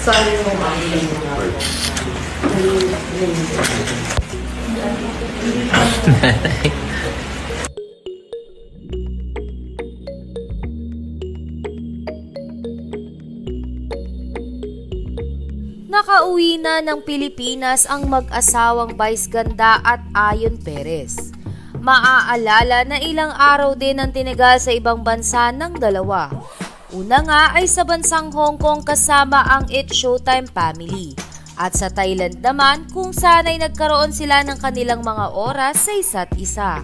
Sorry mo mami. Nakauwi na ng Pilipinas ang mag-asawang Vice Ganda at Ayon Perez. Maaalala na ilang araw din ang tinagal sa ibang bansa ng dalawa. Una nga ay sa bansang Hong Kong kasama ang It Showtime family. At sa Thailand naman kung sana'y nagkaroon sila ng kanilang mga oras sa isa't isa.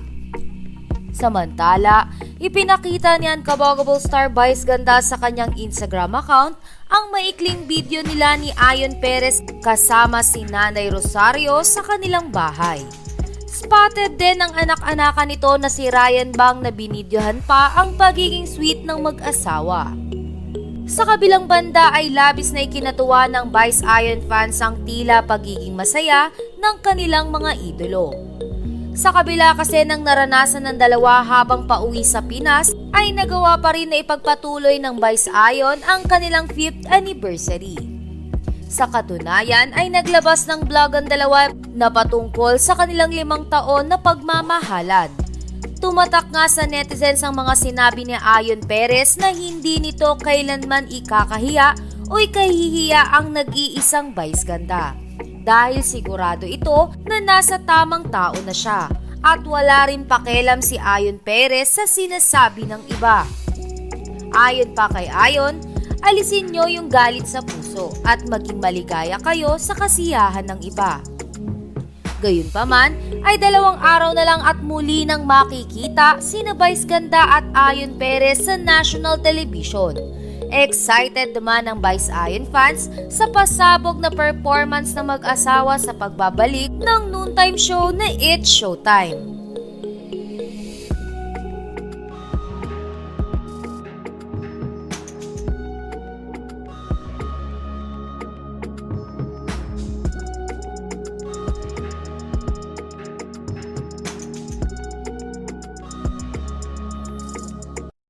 Samantala, ipinakita ni Uncoverable Star Vice Ganda sa kanyang Instagram account ang maikling video nila ni Ayon Perez kasama si Nanay Rosario sa kanilang bahay. Spotted din ang anak-anakan nito na si Ryan Bang na binidyohan pa ang pagiging sweet ng mag-asawa. Sa kabilang banda ay labis na ikinatuwa ng Vice Iron fans ang tila pagiging masaya ng kanilang mga idolo. Sa kabila kasi ng naranasan ng dalawa habang pauwi sa Pinas, ay nagawa pa rin na ipagpatuloy ng Vice Iron ang kanilang 5th anniversary. Sa katunayan ay naglabas ng vlog ang dalawa na patungkol sa kanilang limang taon na pagmamahalan. Tumatak nga sa netizens ang mga sinabi ni Ayon Perez na hindi nito kailanman ikakahiya o ikahihiya ang nag-iisang vice ganda. Dahil sigurado ito na nasa tamang tao na siya at wala rin pakialam si Ayon Perez sa sinasabi ng iba. Ayon pa kay Ayon, alisin nyo yung galit sa puso at maging maligaya kayo sa kasiyahan ng iba. Gayunpaman, ay dalawang araw na lang at muli nang makikita sina Vice Ganda at Ayon Perez sa national television. Excited naman ang Vice Ayon fans sa pasabog na performance ng mag-asawa sa pagbabalik ng noontime show na It's Showtime.